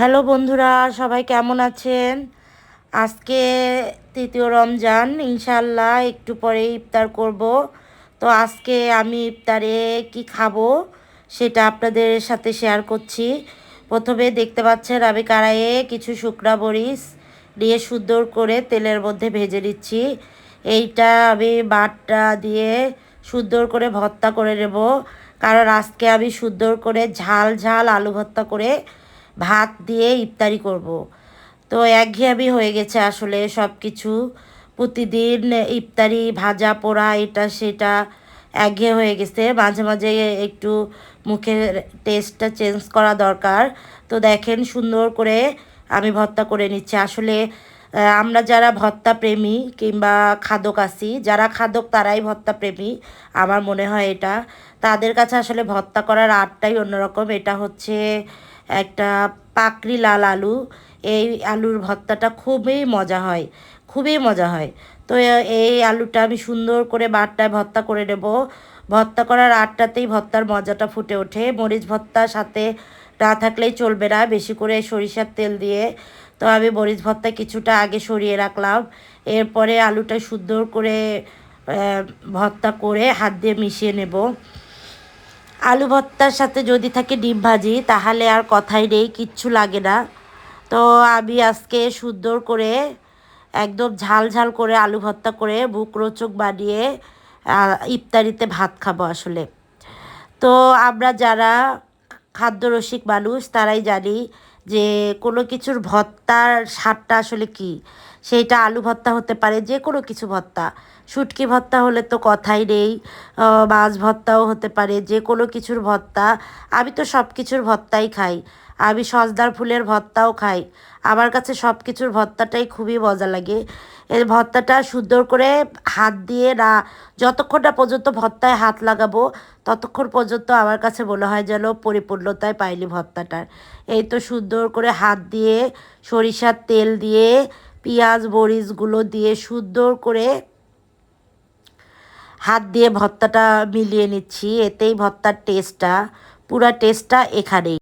Hello বন্ধুরা, সবাই কেমন আছেন? আজকে তৃতীয় রমজান ইনশাল্লাহ একটু পরে ইফতার করব। তো আজকে আমি ইফতারে কি খাব সেটা আপনাদের সাথে শেয়ার করছি। প্রথমে দেখতে পাচ্ছেন আমি কড়াইয়ে কিছু শুকনা মরিচ দিয়ে সুন্দর করে তেলের মধ্যে ভেজে নিচ্ছি। এইটা আমি বাটটা দিয়ে সুন্দর করে ভর্তা করে নেব। কারণ আজকে আমি সুন্দর করে ঝাল ঝাল আলু ভর্তা করে ভাত দিয়ে ইফতারি করব। তো একঘেয়েমি হয়ে গেছে আসলে সব কিছু প্রতিদিন ইফতারি, ভাজা, পোড়া, এটা, সেটা একঘেয়ে হয়ে গেছে। মাঝে মাঝে একটু মুখের টেস্টটা চেঞ্জ করা দরকার। তো দেখেন সুন্দর করে আমি ভর্তা করে নিচ্ছি। আসলে আমরা যারা ভত্তা প্রেমী কিংবা খাদক আছি, যারা খাদক তারাই ভত্তা প্রেমী, আমার মনে হয় এটা। তাদের কাছে আসলে ভত্তা করার আর্টটাই অন্যরকম। এটা হচ্ছে একটা পাকড়ি লাল আলু, এই আলুর ভর্তাটা খুবই মজা হয়, খুবই মজা হয়। তো এই আলুটা আমি সুন্দর করে বাটটায় ভর্তা করে নেব। ভর্তা করার আটটাতেই ভর্তার মজাটা ফুটে ওঠে। মরিচ ভর্তার সাথে না থাকলেই চলবে না, বেশি করে সরিষার তেল দিয়ে। তো আমি মরিচ ভর্তা কিছুটা আগে সরিয়ে রাখলাম। এরপরে আলুটা সুন্দর করে ভর্তা করে হাত দিয়ে মিশিয়ে নেব। আলু ভর্তার সাথে যদি থাকে ডিম ভাজি, তাহলে আর কথাই নেই, কিচ্ছু লাগে না। তো আমি আজকে সুন্দর করে একদম ঝাল ঝাল করে আলু ভর্তা করে বুক রোচক বানিয়ে ইফতারিতে ভাত খাব আসলে। তো আমরা যারা খাদ্যরসিক মানুষ, তারাই জানি যে কোনো কিছুর ভত্তার স্বাদটা আসলে কি? সেইটা আলু ভত্তা হতে পারে, যে কোনো কিছু ভত্তা। শুটকি ভত্তা হলে তো কথাই নেই মাছ ভত্তাও হতে পারে, যে কোনো কিছুর ভত্তা। আমি তো সব কিছুর ভত্তাই খাই। আমি সজদার ফুলের ভর্তাও খাই। আমার কাছে সব কিছুর ভর্তাটাই খুবই মজা লাগে। এই ভর্তাটা সুন্দর করে হাত দিয়ে না, যতক্ষণ না পর্যন্ত ভর্তায় হাত লাগাবো, ততক্ষণ পর্যন্ত আমার কাছে মনে হয় যেন পরিপূর্ণতায় পাইনি ভর্তাটার এই তো সুন্দর করে হাত দিয়ে, সরিষার তেল দিয়ে, পেঁয়াজ, মরিচগুলো দিয়ে সুন্দর করে হাত দিয়ে ভর্তাটা মিলিয়ে নিচ্ছি। এতেই ভর্তার টেস্টটা পুরা টেস্টটা এখানেই।